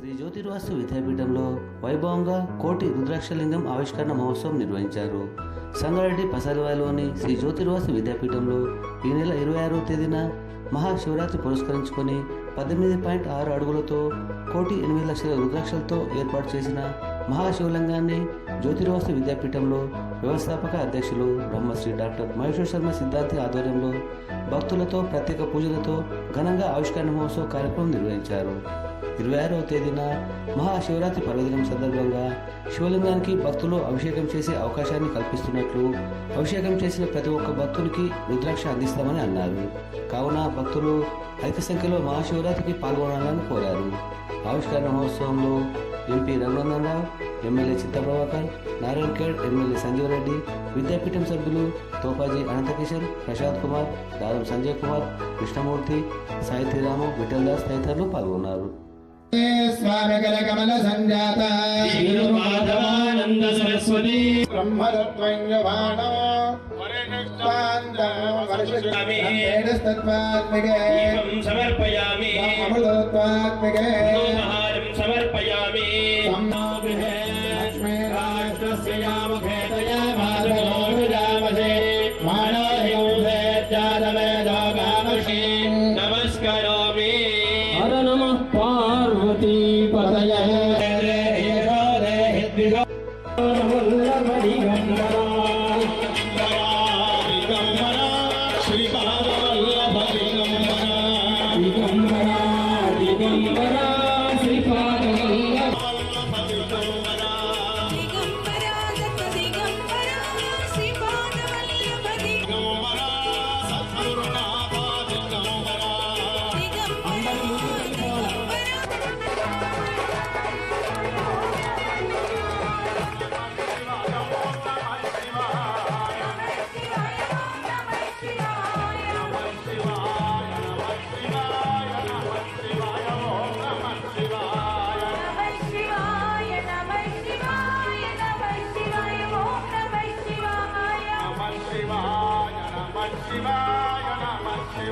శ్రీ జ్యోతిర్వాసు విద్యాపీఠంలో వైభవంగా కోటి రుద్రాక్షలింగం ఆవిష్కరణ మహోత్సవం నిర్వహించారు. సంగారెడ్డి పసరివాలోని శ్రీ జ్యోతిర్వాసు విద్యాపీఠంలో ఈ నెల ఇరవై ఆరవ తేదీన మహాశివరాత్రి పురస్కరించుకొని పద్దెనిమిది పాయింట్ ఆరు అడుగులతో కోటి ఎనిమిది లక్షల రుద్రాక్షలతో ఏర్పాటు చేసిన మహాశివలింగాన్ని జ్యోతిర్వాసు విద్యాపీఠంలో వ్యవస్థాపక అధ్యక్షులు బ్రహ్మశ్రీ డాక్టర్ మహేశ్వర శర్మ సిద్ధాంతి ఆధ్వర్యంలో భక్తులతో ప్రత్యేక పూజలతో ఘనంగా ఆవిష్కరణ మహోత్సవ కార్యక్రమం నిర్వహించారు. ఇరవై ఆరవ తేదీన మహాశివరాత్రి పర్వదినం సందర్భంగా శివలింగానికి భక్తులు అభిషేకం చేసే అవకాశాన్ని కల్పిస్తున్నట్లు అభిషేకం చేసిన ప్రతి ఒక్క భక్తునికి రుద్రాక్ష అందిస్తామని అన్నారు. కావున భక్తులు అధిక సంఖ్యలో మహాశివరాత్రికి పాల్గొనాలని కోరారు. ఆవిష్కరణ మహోత్సవంలో MP Raghunandan Rao MLA Chittaprabhakar Narayan Khed MLA Sanjeev Reddy విద్యాపీఠం సభ్యులు తోపాజీ అనంతకిషన్ ప్రశాంత్ కుమార్ దారం సంజయ్ కుమార్ కృష్ణమూర్తి సాయితీరాము విఠల్ దాస్ తదితరులు పాల్గొన్నారు. స్వామికలకమల సంజాత. శ్రీమాధవానంద సరస్వతి బ్రహ్మతత్వజ్ఞమానో వర్షస్తత్వాత్మికే దీపం வடிவம் வடிவம்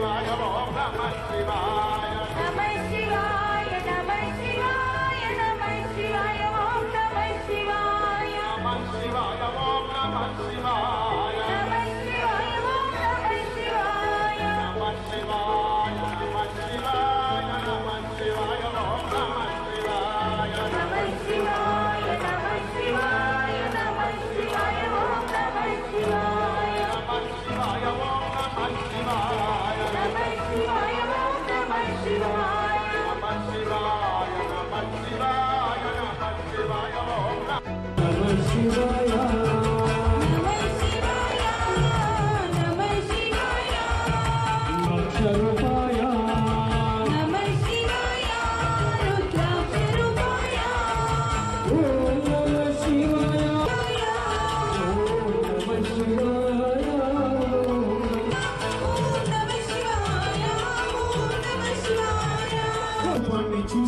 నమః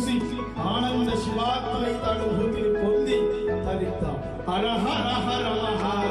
చూసి ఆనంద శివాత్మైత అనుభూతిని పొంది తరిద్దాం హర హర హర మహాదేవ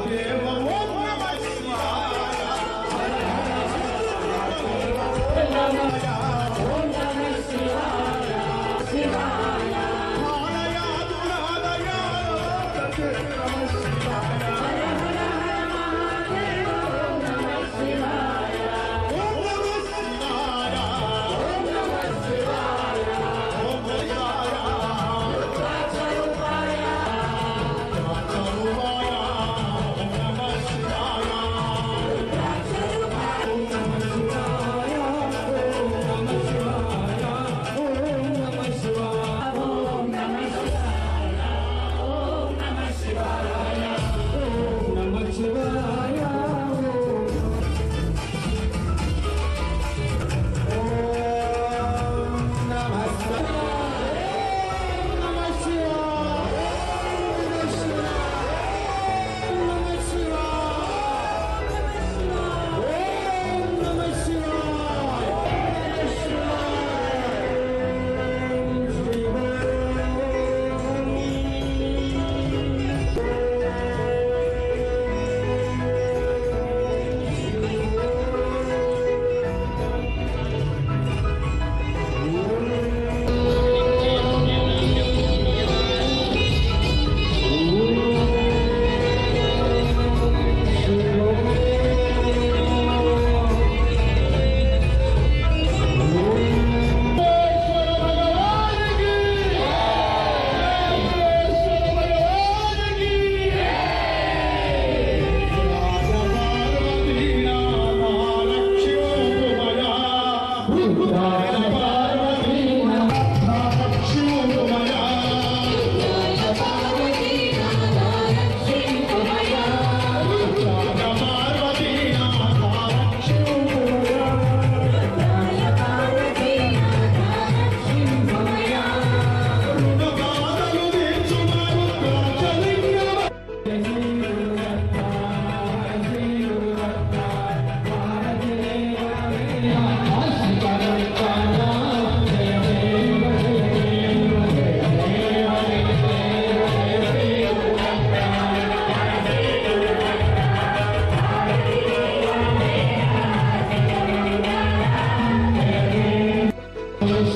Buddha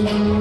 Thank you.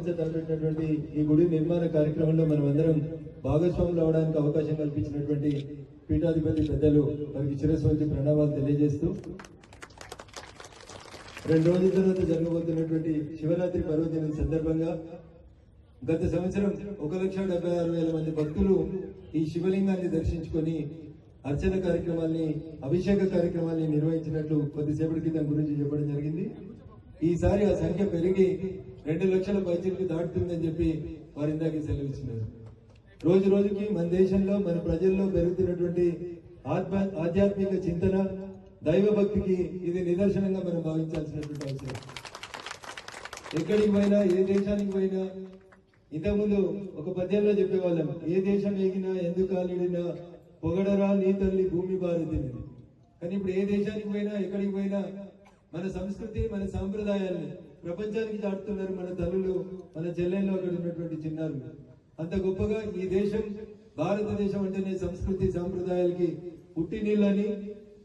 గొప్పగా ఈ గుడి నిర్మాణ కార్యక్రమంలో మనం అందరం భాగస్వాములు అవడానికి అవకాశం కల్పించినటువంటి పీఠాధిపతి పెద్దలు వారికి చిరస్వతి ప్రణామాలు తెలియజేస్తూ రెండు రోజుల తర్వాత జరగబోతున్నటువంటి శివరాత్రి పర్వదినం సందర్భంగా గత సంవత్సరం ఒక లక్ష డెబ్బై ఆరు వేల మంది భక్తులు ఈ శివలింగాన్ని దర్శించుకొని అర్చన కార్యక్రమాల్ని అభిషేక కార్యక్రమాల్ని నిర్వహించినట్లు కొద్దిసేపటి క్రితం గురించి చెప్పడం జరిగింది. ఈసారి ఆ సంఖ్య పెరిగి రెండు లక్షల పైచీలకు దాటుతుందని చెప్పి వారి ఇందాక సెలవిచ్చినారు. రోజు రోజుకి మన దేశంలో మన ప్రజల్లో పెరుగుతున్నటువంటి ఆత్మ ఆధ్యాత్మిక చింతన దైవ భక్తికి ఇది నిదర్శనంగా మనం భావించాల్సినటువంటి అవసరం. ఎక్కడికి పోయినా ఏ దేశానికి పోయినా ఇంతకుముందు ఒక పద్యంలో చెప్పేవాళ్ళం ఏ దేశం ఎగినా ఎందుకు కాలిడినా పొగడరా నీ తల్లి భూమి భారతిని కానీ ఇప్పుడు ఏ దేశానికి పోయినా ఎక్కడికి పోయినా మన సంస్కృతి మన సాంప్రదాయాల్ని ప్రపంచానికి చాటుతున్నారు మన తల్లులు మన చెల్లెళ్ళు అక్కడ ఉన్నటువంటి చిన్నారు అంత గొప్పగా ఈ దేశం భారతదేశం అంటేనే సంస్కృతి సాంప్రదాయాలకి పుట్టి నీళ్ళని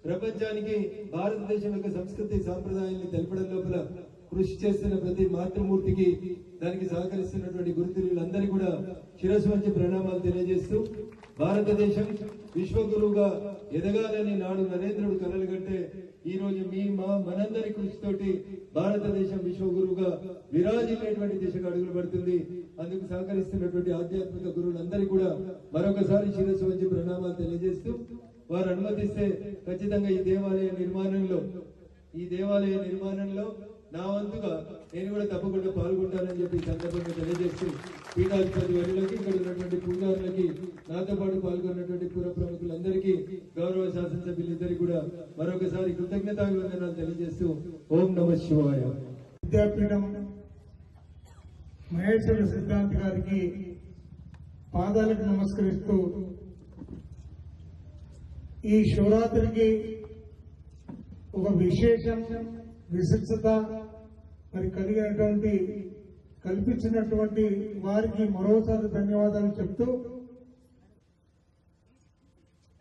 ప్రపంచానికి భారతదేశం యొక్క సంస్కృతి సాంప్రదాయాన్ని తెలపడం లోపల కృషి చేస్తున్న ప్రతి మాతృమూర్తికి దానికి సహకరిస్తున్నటువంటి గురుతులందరికీ కూడా శిరస్సు మంచి ప్రణామాలు తెలియజేస్తూ భారతదేశం విశ్వగురువుగా ఎదగాలని నాడు నరేంద్రుడు కలలు కంటే ఈ రోజు మీ మా మనందరి కృషితోటి భారతదేశం విశ్వగురువుగా విరాజిల్లేటువంటి దిశగా అడుగులు పడుతుంది. అందుకు సహకరిస్తున్నటువంటి ఆధ్యాత్మిక గురువులందరికీ కూడా మరొకసారి శిరస్సు వంచి ప్రణామాలు తెలియజేస్తూ వారు అనుమతిస్తే ఖచ్చితంగా ఈ దేవాలయ నిర్మాణంలో ఈ దేవాలయ నిర్మాణంలో నా వంతుగా నేను కూడా తప్పకుండా పాల్గొంటానని చెప్పి సందర్భంగా తెలియజేస్తూ పీఠాధిపతి వారిలోకి ఇక్కడ ఉన్నటువంటి పూజారులకి నాతో పాటు పాల్గొన్నటువంటి పుర ప్రముఖులందరికీ గౌరవ శాసనసభ్యులందరికీ కూడా మరొకసారి కృతజ్ఞతాభివందనాలు తెలియజేస్తూ ఓం నమ శివాయ. విద్యాపీఠం మహేశ్వర సిద్ధాంత్ గారికి పాదాలకు నమస్కరిస్తూ ఈ శివరాత్రికి ఒక విశేషం విశిష్టత మరి కలిగినటువంటి కల్పించినటువంటి వారికి మరోసారి ధన్యవాదాలు చెప్తూ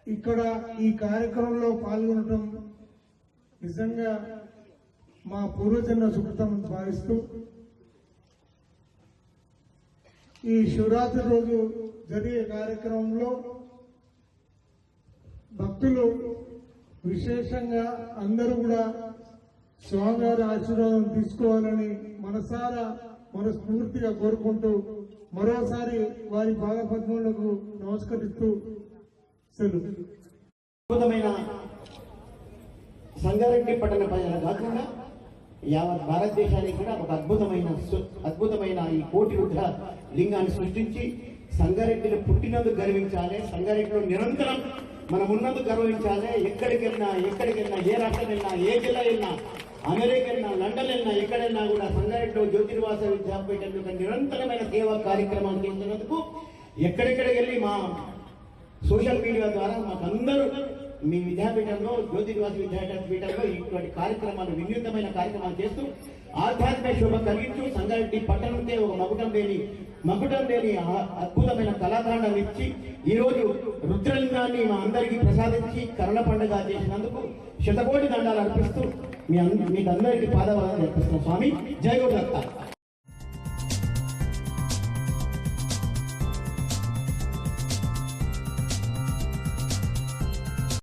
ఇక్కడ ఈ కార్యక్రమంలో పాల్గొనడం నిజంగా మా పూర్వజన్మ సుకృతం భావిస్తూ ఈ శివరాత్రి రోజు జరిగే కార్యక్రమంలో భక్తులు విశేషంగా అందరూ కూడా స్వామివారి ఆశీర్వాదం తీసుకోవాలని మనసారా మనస్ఫూర్తిగా కోరుకుంటూ మరోసారి వారి భాగపద్మలకు నమస్కరిస్తూ సెలవు. అద్భుతమైన సంగారెడ్డి పట్టణ ప్రజలు కాకుండా యావత్ భారతదేశానికి కూడా ఒక అద్భుతమైన అద్భుతమైన ఈ కోటి రుద్ర లింగాన్ని సృష్టించి సంగారెడ్డిని పుట్టినందుకు గర్వించాలి సంగారెడ్డిలో నిరంతరం మనం ఉన్నందుకు గర్వించాలి ఎక్కడికి వెళ్ళినా ఎక్కడికి వెళ్ళినా ఏ రాష్ట్రం వెళ్ళినా ఏ జిల్లా వెళ్ళినా అమెరికన్నా లండన్ అన్నా ఎక్కడైనా కూడా సంగారెడ్డిలో జ్యోతిర్వాస విద్యాపీఠం యొక్క నిరంతరమైన సేవా కార్యక్రమాలు చేస్తున్నందుకు ఎక్కడెక్కడికి వెళ్ళి మా సోషల్ మీడియా ద్వారా మాకు అందరూ మీ విద్యాపీఠంలో జ్యోతిర్వాస విద్యాపీఠంలో ఇటువంటి కార్యక్రమాలు వినూత్నమైన కార్యక్రమాలు చేస్తూ ఆధ్యాత్మిక శోభ కలిగించు సంగారెడ్డి పట్టణంకే ఒక మగుటం లేని మకుటం లేని అద్భుతమైన కళాకాండం ఇచ్చి ఈరోజు రుద్రలింగాన్ని మా అందరికీ ప్రసాదించి కరణ పండుగ చేసినందుకు శతకోటి దండాలు అర్పిస్తూ మీ మీకు అందరికీ పాదవాదాలు అర్పిస్తున్నాం స్వామి జయ గురుదత్త